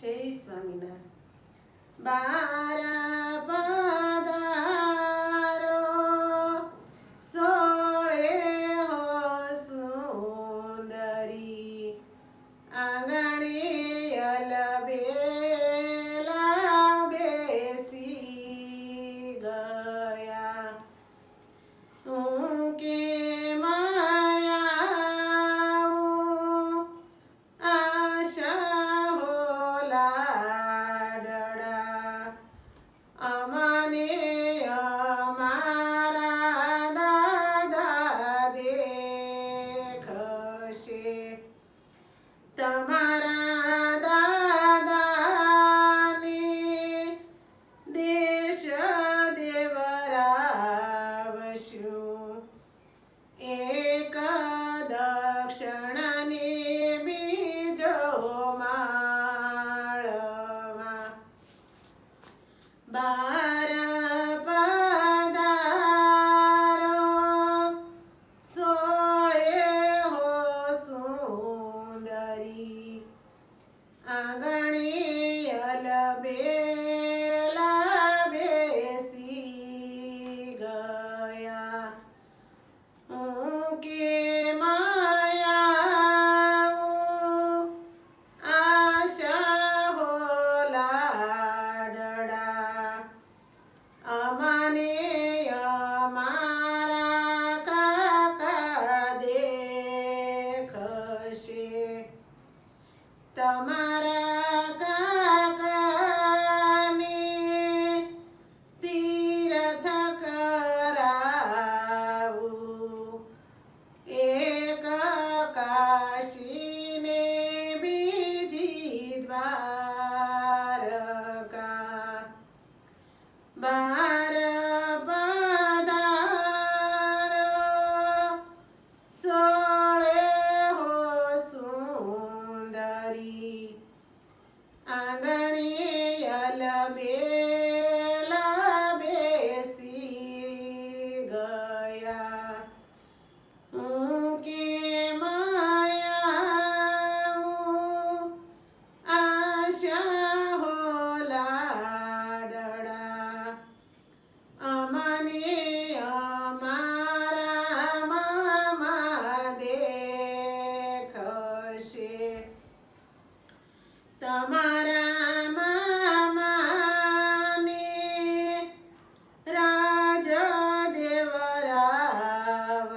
જય સ્વામિનારાયણ. બારા Bye. અમને અમારા કાકા દેખશે તમારા and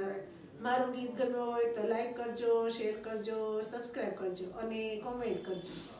સ્વામિનારાયણ મારું ગીત ગમ્યું હોય તો લાઈક કરજો શેર કરજો સબસ્ક્રાઈબ કરજો અને કોમેન્ટ કરજો.